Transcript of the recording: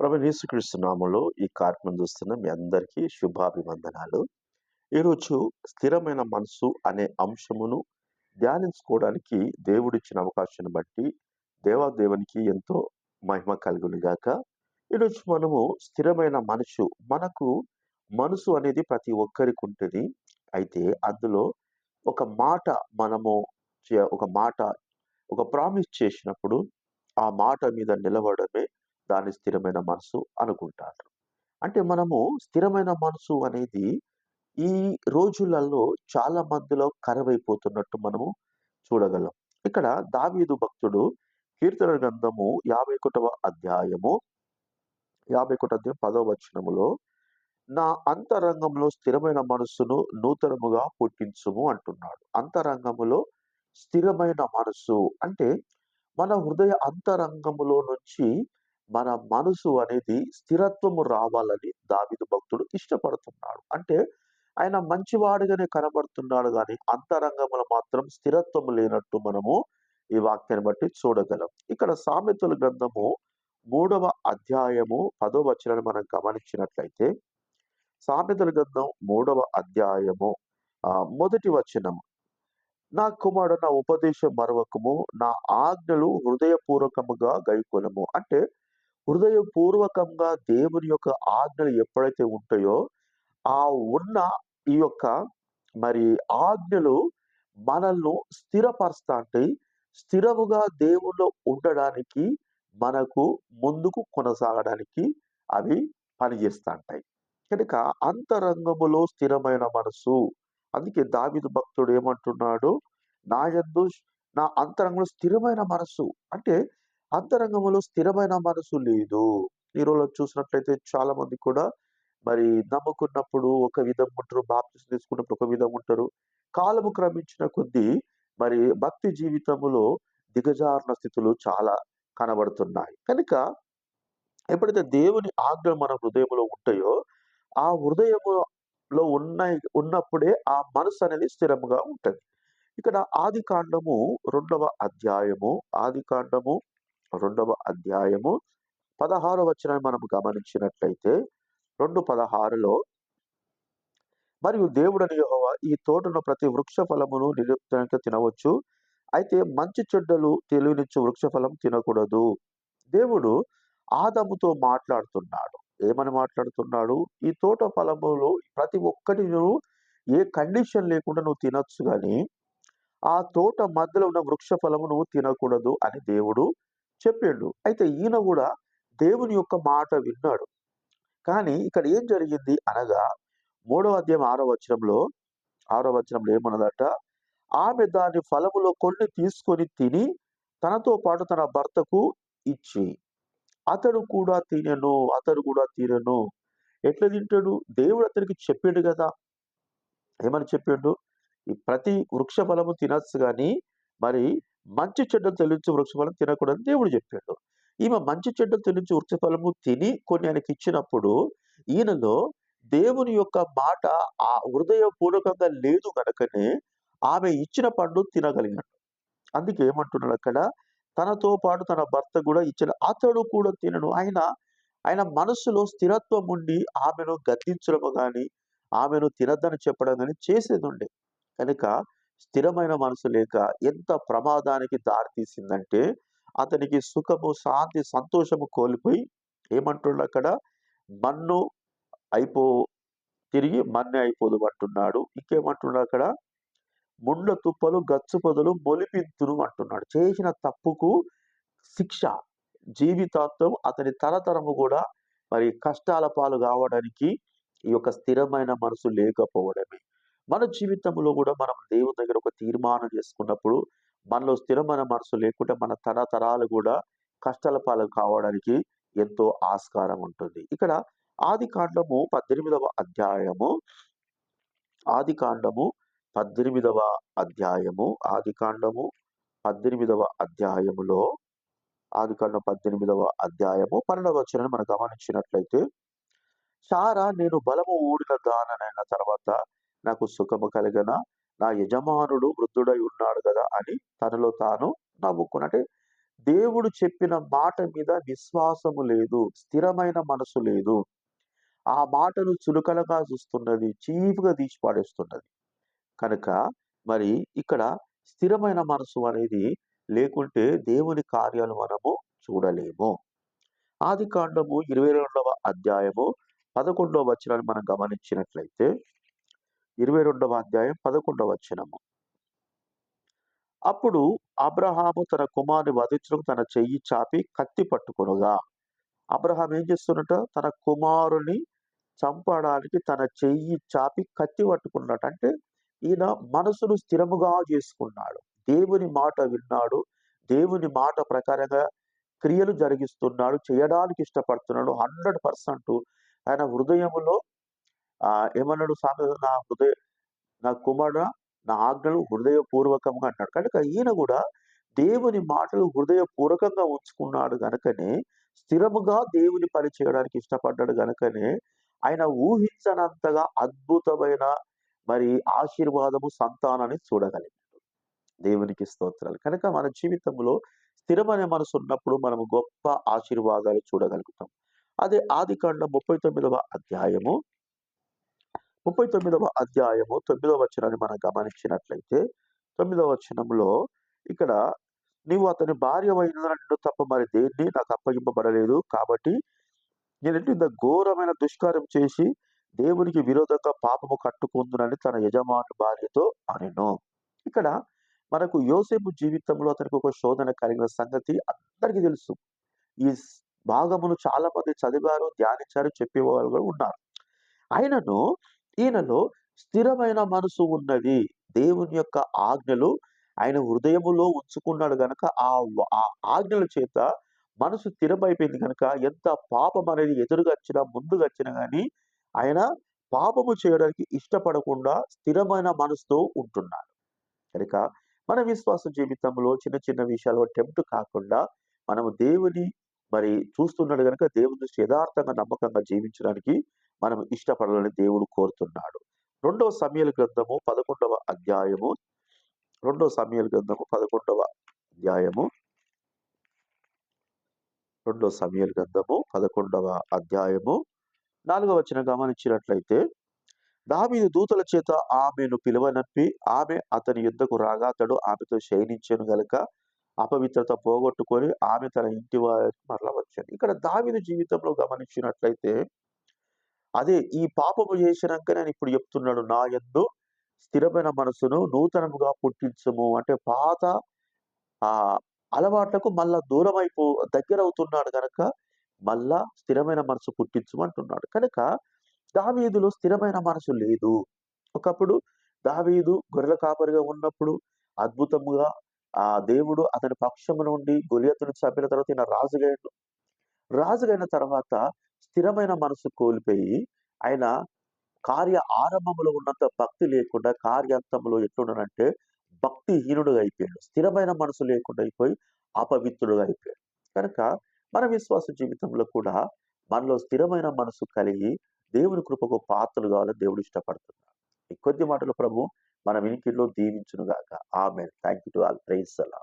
ప్రభు యేసుక్రీస్తు నామంలో ఈ కార్యక్రమం చూస్తున్న మీ అందరికీ శుభాభివందనాలు. ఈరోజు స్థిరమైన మనసు అనే అంశమును ధ్యానించుకోవడానికి దేవుడిచ్చిన అవకాశాన్ని బట్టి దేవాదేవునికి ఎంతో మహిమ కలుగును గాక. ఈరోజు మనము స్థిరమైన మనసు మనకు మనసు అనేది ప్రతి ఒక్కరికి ఉంటుంది. అయితే అందులో ఒక మాట మనము చే- ఒక మాట ఒక ప్రామిస్ చేసినప్పుడు ఆ మాట మీద నిలబడమే దాని స్థిరమైన మనసు అనుకుంటారు. అంటే మనము స్థిరమైన మనసు అనేది ఈ రోజులలో చాలా మందిలో కరవైపోతున్నట్టు మనము చూడగలం. ఇక్కడ దావీదు భక్తుడు కీర్తన గ్రంథము యాభై ఒకటవ అధ్యాయము యాభై ఒకటి అధ్యాయం పదవ వచనములో నా అంతరంగంలో స్థిరమైన మనస్సును నూతనముగా పుట్టించుము అంటున్నాడు. అంతరంగములో స్థిరమైన మనస్సు అంటే మన హృదయ అంతరంగములో నుంచి మన మనసు అనేది స్థిరత్వము రావాలని దావిదు భక్తుడు ఇష్టపడుతున్నాడు. అంటే ఆయన మంచివాడుగానే కనబడుతున్నాడు కానీ అంతరంగములు మాత్రం స్థిరత్వము లేనట్టు మనము ఈ వాక్యాన్ని బట్టి చూడగలం. ఇక్కడ సామెతల గ్రంథము మూడవ అధ్యాయము పదో వచనాన్ని మనం గమనించినట్లయితే సామెతల గ్రంథం మూడవ అధ్యాయము మొదటి వచనం నా కుమారుడు నా ఉపదేశం మరవకము నా ఆజ్ఞలు హృదయపూర్వకముగా గైకొనము. అంటే హృదయపూర్వకంగా దేవుని యొక్క ఆజ్ఞలు ఎప్పుడైతే ఉంటాయో ఆ ఉన్న ఈ యొక్క మరి ఆజ్ఞలు మనల్ని స్థిరపరుస్తా అంటే స్థిరముగా దేవుళ్ళు ఉండడానికి మనకు ముందుకు కొనసాగడానికి అవి పనిచేస్తూ ఉంటాయి. కనుక అంతరంగములో స్థిరమైన మనసు. అందుకే దావిదు భక్తుడు ఏమంటున్నాడు? నా యందు నా అంతరంగంలో స్థిరమైన మనసు. అంటే అంతరంగంలో స్థిరమైన మనసు లేదు. ఈ రోజు చూసినట్లయితే చాలా మంది కూడా మరి నమ్ముకున్నప్పుడు ఒక విధంగా ఉంటారు బాప్తిసం తీసుకున్నప్పుడు ఒక విధంగా ఉంటారు. కాలము క్రమించిన కొద్దీ మరి భక్తి జీవితములో దిగజారిన స్థితులు చాలా కనబడుతున్నాయి. కనుక ఎప్పుడైతే దేవుని ఆజ్ఞలు మన హృదయంలో ఉంటాయో ఆ హృదయములో ఉన్న ఉన్నప్పుడే ఆ మనసు అనేది స్థిరముగా ఉంటుంది. ఇక్కడ ఆది కాండము రెండవ అధ్యాయము ఆది కాండము రెండవ అధ్యాయము పదహారు వచనాన్ని మనం గమనించినట్లయితే రెండు పదహారులో మరియు దేవుడని యెహోవా ఈ తోటను ప్రతి వృక్ష ఫలమును నిరుప్తంగా తినవచ్చు. అయితే మంచి చెడ్డలు తెలియనిచ్చు వృక్ష ఫలం తినకూడదు. దేవుడు ఆదముతో మాట్లాడుతున్నాడు. ఏమని మాట్లాడుతున్నాడు? ఈ తోట ఫలములు ప్రతి ఒక్కటి నువ్వు ఏ కండిషన్ లేకుండా నువ్వు తినొచ్చు కానీ ఆ తోట మధ్యలో ఉన్న వృక్ష ఫలము నువ్వు తినకూడదు అని దేవుడు చెప్పిండు అయితే ఈయన కూడా దేవుని యొక్క మాట విన్నాడు. కానీ ఇక్కడ ఏం జరిగింది అనగా మూడవ అధ్యాయం ఆరో వచనంలో ఆరో వచనంలో ఏమన్నదట? ఆమె దాని ఫలములో కొన్ని తీసుకొని తిని తనతో పాటు తన భర్తకు ఇచ్చి అతడు కూడా తినను అతడు కూడా తినను. ఎట్లా తింటాడు? దేవుడు అతనికి చెప్పిండు కదా. ఏమని చెప్పిండు? ఈ ప్రతి వృక్ష ఫలము తినచ్చు కానీ మరి మంచి చెడ్డలు తెలించు వృక్ష ఫలం తినకూడదని దేవుడు చెప్పాడు. ఈమె మంచి చెడ్డలు తెలించు వృక్ష ఫలము తిని కొన్ని ఆయనకి ఇచ్చినప్పుడు ఈయనలో దేవుని యొక్క మాట ఆ హృదయపూర్వకంగా లేదు కనుకనే ఆమె ఇచ్చిన పండు తినగలిగాడు. అందుకే ఏమంటున్నాడు అక్కడ తనతో పాటు తన భర్త కూడా ఇచ్చిన అతడు కూడా తినను. ఆయన ఆయన మనసులో స్థిరత్వం ఉండి ఆమెను గద్దించడం కానీ ఆమెను తినద్దని చెప్పడం కానీ చేసేది ఉండే. కనుక స్థిరమైన మనసు లేక ఎంత ప్రమాదానికి దారితీసిందంటే అతనికి సుఖము శాంతి సంతోషము కోల్పోయి ఏమంటున్నాడు అక్కడ? మన్ను అయిపో తిరిగి మన్నే అయిపోదు అంటున్నాడు. ఇంకేమంటున్నాడు అక్కడ? ముండ్ల తుప్పలు గచ్చు పొదలు మొలిపింతును అంటున్నాడు. చేసిన తప్పుకు శిక్ష జీవితాంతం అతని తరతరము కూడా మరి కష్టాల పాలు కావడానికి ఈ యొక్క స్థిరమైన మనసు లేకపోవడమే. మన జీవితంలో కూడా మనం దేవుని దగ్గర ఒక తీర్మానం చేసుకున్నప్పుడు మనలో స్థిరమైన మనసు లేకుంటే మన తరతరాలు కూడా కష్టాల పాలు కావడానికి ఎంతో ఆస్కారం ఉంటుంది. ఇక్కడ ఆది కాండము పద్దెనిమిదవ అధ్యాయము ఆది కాండము పద్దెనిమిదవ అధ్యాయము ఆది కాండము పద్దెనిమిదవ అధ్యాయములో ఆది కాండం పద్దెనిమిదవ అధ్యాయము పన్నెండవ వచ్చిన మనం గమనించినట్లయితే సారా నేను బలము ఊడిన దాననైన తర్వాత నాకు సుఖము కలిగన? నా యజమానుడు వృద్ధుడై ఉన్నాడు కదా అని తనలో తాను నవ్వుకున్నట్టే దేవుడు చెప్పిన మాట మీద విశ్వాసము లేదు స్థిరమైన మనసు లేదు. ఆ మాటను చులకనగా చూస్తున్నది చీపుగా తీసి పడేస్తున్నది కనుక మరి ఇక్కడ స్థిరమైన మనసు అనేది లేకుంటే దేవుని కార్యాలు మనము చూడలేము. ఆది కాండము ఇరవై రెండవ అధ్యాయము పదకొండవ వచనాన్ని మనం గమనించినట్లయితే ఇరవై రెండవ అధ్యాయం పదకొండవ వచనము. అప్పుడు అబ్రహాము తన కుమారుని వధించడం తన చెయ్యి చాపి కత్తి పట్టుకునుగా. అబ్రహాం ఏం చేస్తున్నట? తన కుమారుని చంపడానికి తన చెయ్యి చాపి కత్తి పట్టుకున్నట్టు అంటే ఈయన మనసును స్థిరముగా చేసుకున్నాడు. దేవుని మాట విన్నాడు. దేవుని మాట ప్రకారంగా క్రియలు జరిగిస్తున్నాడు. చేయడానికి ఇష్టపడుతున్నాడు. హండ్రెడ్ పర్సెంట్ ఆయన హృదయములో ఆ ఏమన్నాడు స్వామి? నా హృదయ నా కుమారుడు నా ఆజ్ఞలు హృదయపూర్వకంగా అంటాడు కనుక ఈయన కూడా దేవుని మాటలు హృదయపూర్వకంగా ఉంచుకున్నాడు గనకనే స్థిరముగా దేవుని పని చేయడానికి ఇష్టపడ్డాడు గనకనే ఆయన ఊహించనంతగా అద్భుతమైన మరి ఆశీర్వాదము సంతానాన్ని చూడగలిగాడు. దేవునికి స్తోత్రాలు. కనుక మన జీవితంలో స్థిరమైన మనసు ఉన్నప్పుడు మనము గొప్ప ఆశీర్వాదాలు చూడగలుగుతాం. అదే ఆది కాండ ముప్పై తొమ్మిదవ అధ్యాయము. ముప్పై తొమ్మిదవ అధ్యాయము తొమ్మిదవ వచనాన్ని మనం గమనించినట్లయితే తొమ్మిదవ వచనంలో ఇక్కడ నీవు అతని భార్య నిన్ను తప్ప మరి దేన్ని నాకు అప్పగింపబడలేదు. కాబట్టి నేను ఇంత ఘోరమైన దుష్కార్యం చేసి దేవునికి విరోధంగా పాపము కట్టుకుందునని తన యజమాని భార్యతో అనెను. ఇక్కడ మనకు యోసేపు జీవితంలో అతనికి ఒక శోధన కలిగిన సంగతి అందరికీ తెలుసు. ఈ భాగమును చాలా మంది చదివారు ధ్యానించారు చెప్పేవాళ్ళు కూడా ఉన్నారు. ఆయనను ఈయనలో స్థిరమైన మనసు ఉన్నది. దేవుని యొక్క ఆజ్ఞలు ఆయన హృదయములో ఉంచుకున్నాడు గనక ఆ ఆ ఆజ్ఞల చేత మనసు స్థిరమైపోయింది కనుక ఎంత పాపం అనేది ఎదురుగా వచ్చినా ముందుగా వచ్చినా కానీ ఆయన పాపము చేయడానికి ఇష్టపడకుండా స్థిరమైన మనసుతో ఉంటున్నాడు. కనుక మన విశ్వాస జీవితంలో చిన్న చిన్న విషయాలు టెంప్ట్ కాకుండా మనము దేవుని మరి చూస్తున్నాడు కనుక దేవుని దృష్టి యథార్థంగా నమ్మకంగా జీవించడానికి మనం ఇష్టపడాలని దేవుడు కోరుతున్నాడు. రెండవ సమయాల గ్రంథము పదకొండవ అధ్యాయము. రెండవ సమయాల గ్రంథము పదకొండవ అధ్యాయము. రెండవ సమయాల గ్రంథము పదకొండవ అధ్యాయము. నాలుగవ వచ్చిన గమనించినట్లయితే దావీదు దూతల చేత ఆమెను పిలువనప్పి ఆమె అతని యుద్ధకు రాగా అతడు ఆమెతో శయనించను గనుక అపవిత్రత పోగొట్టుకొని ఆమె తన ఇంటి వారికి మరల వచ్చాను ఇక్కడ దావీదు జీవితంలో గమనించినట్లయితే అదే ఈ పాపము చేసినాక నేను ఇప్పుడు చెప్తున్నాడు నా యందు స్థిరమైన మనసును నూతనముగా పుట్టించము. అంటే పాత ఆ అలవాట్లకు మళ్ళా దూరం అయిపో దగ్గర అవుతున్నాడు కనుక మళ్ళా స్థిరమైన మనసు పుట్టించము అంటున్నాడు. కనుక దావీదులో స్థిరమైన మనసు లేదు. ఒకప్పుడు దావీదు గొర్రెల కాపరిగా ఉన్నప్పుడు అద్భుతముగా ఆ దేవుడు అతని పక్షము నుండి గొలియతుని చంపిన తర్వాత ఈయన రాజుగైన రాజుగైన తర్వాత స్థిరమైన మనసు కోల్పోయి ఆయన కార్య ఆరంభంలో ఉన్నంత భక్తి లేకుండా కార్యాంతంలో ఎట్లున్నాడంటే భక్తిహీనుడుగా అయిపోయాడు. స్థిరమైన మనసు లేకుండా అయిపోయి అపవిత్రుడుగా అయిపోయాడు. కనుక మన విశ్వాస జీవితంలో కూడా మనలో స్థిరమైన మనసు కలిగి దేవుని కృపకు పాత్రలు కావాలని దేవుడు ఇష్టపడుతున్నాడు. ఈ కొద్ది మాటలు ప్రభు మన వినికిడిలో దీవించునుగాక. ఆమె thank you to all praise అలా